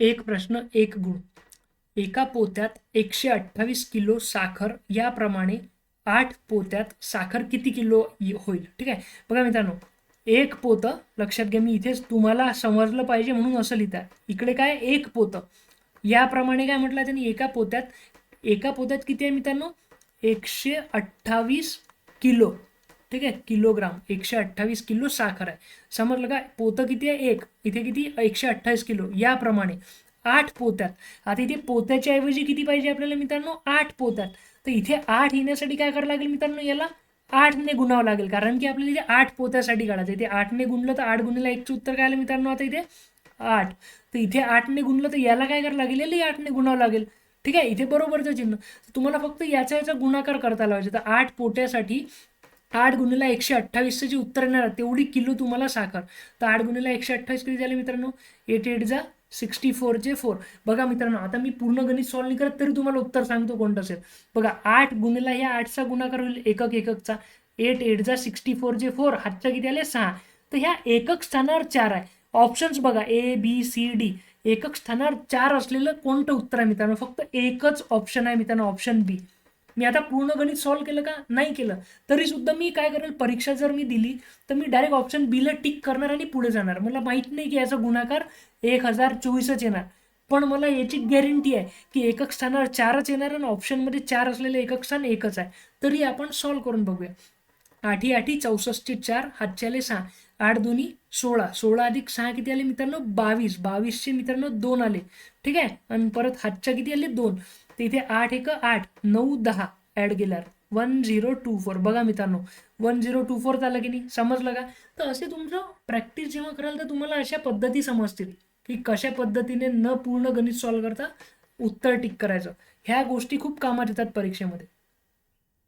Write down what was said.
एक प्रश्न एक गुण. एका पोत्यात एकशे अठ्ठावीस किलो साखर याप्रमाणे आठ पोत्यात साखर किती किलो होईल? ठीक आहे? बघा मित्रांनो एक पोतं लक्षात घ्या मी इथेच तुम्हाला समजलं पाहिजे म्हणून असं लिहिता इकडे काय? एक पोतं. याप्रमाणे काय म्हटलं त्यांनी? एका पोत्यात एका पोत्यात किती आहे मित्रांनो? एकशे अठ्ठावीस किलो. ठीक आहे? किलोग्राम एकशे अठ्ठावीस किलो साखर आहे. समजलं का पोतं किती आहे? एक. इथे किती? एकशे अठ्ठावीस किलो. याप्रमाणे आठ पोत्यात. आता इथे पोत्याच्या ऐवजी किती पाहिजे आपल्याला मित्रांनो? आठ पोत्यात. तर इथे आठ येण्यासाठी काय करावं लागेल मित्रांनो याला? आठने गुणावं लागेल. कारण की आपल्याला इथे आठ पोत्यासाठी काढायचं इथे आठने गुणलं तर आठ गुणिला एकचं उत्तर काय आलं मित्रांनो? आता इथे आठ. तर इथे आठने गुणलं तर याला काय करावं लागेल? याला आठने गुणावं लागेल. ठीक आहे? इथे बरोबरचं चिन्ह. तुम्हाला फक्त याचा याचा गुणाकार करता लावायचा तर आठ पोट्यासाठी आठ गुणीला एकशे अठ्ठावीसचं जे उत्तर येणार आहे, तेवढी किलो तुम्हाला साखर. तर आठ गुणीला एकशे अठ्ठावीस किती झाले मित्रांनो? एट एट जा सिक्स्टी फोरचे फोर. बघा मित्रांनो आता मी पूर्ण गणित सॉल्व नाही करत तरी तुम्हाला उत्तर सांगतो कोणतं असेल. बघा आठ गुणीला ह्या आठचा गुणाकार होईल एकक एककचा. एट एट जा सिक्स्टी फोरचे फोर हातच्या किती आले? सहा. तर ह्या एकक स्थानावर चार आहे. ऑप्शन्स बघा ए बी सी डी एकक स्थानावर चार असलेलं कोणतं उत्तर आहे मित्रांनो? फक्त एकच ऑप्शन आहे मित्रांनो ऑप्शन बी मी आता पूर्ण गणित सॉल्व्ह केलं का? नाही केलं. तरी सुद्धा मी काय करेल? परीक्षा जर मी दिली तर मी डायरेक्ट ऑप्शन बीला टिक करणार आणि पुढे जाणार. मला माहीत नाही की याचा गुणाकार एक हजार चोवीसच येणार. पण मला याची गॅरंटी आहे की एकक स्थानावर चारच येणार आणि ऑप्शनमध्ये चार असलेले एकक स्थान एकच आहे. तरी आपण सॉल्व्ह करून बघूया. आठी आठी चौसष्टी चार हातच्याले सहा. आठ दोन्ही सोळा. सोळा अधिक सहा किती आले मित्रांनो? बावीस. बावीसचे मित्रांनो दोन आले. ठीक आहे? आणि परत हातच्या किती आले? दोन. तर इथे आठ एक आठ नऊ दहा ऍड गेल्यावर वन झिरो टू फोर. बघा मित्रांनो वन झिरो टू फोर आलं की नाही? समजलं का? तर असे तुमचं प्रॅक्टिस जेव्हा कराल तर तुम्हाला अशा पद्धती समजतील की कशा पद्धतीने न पूर्ण गणित सॉल्व करता उत्तर टिक करायचं. ह्या गोष्टी खूप कामात येतात परीक्षेमध्ये.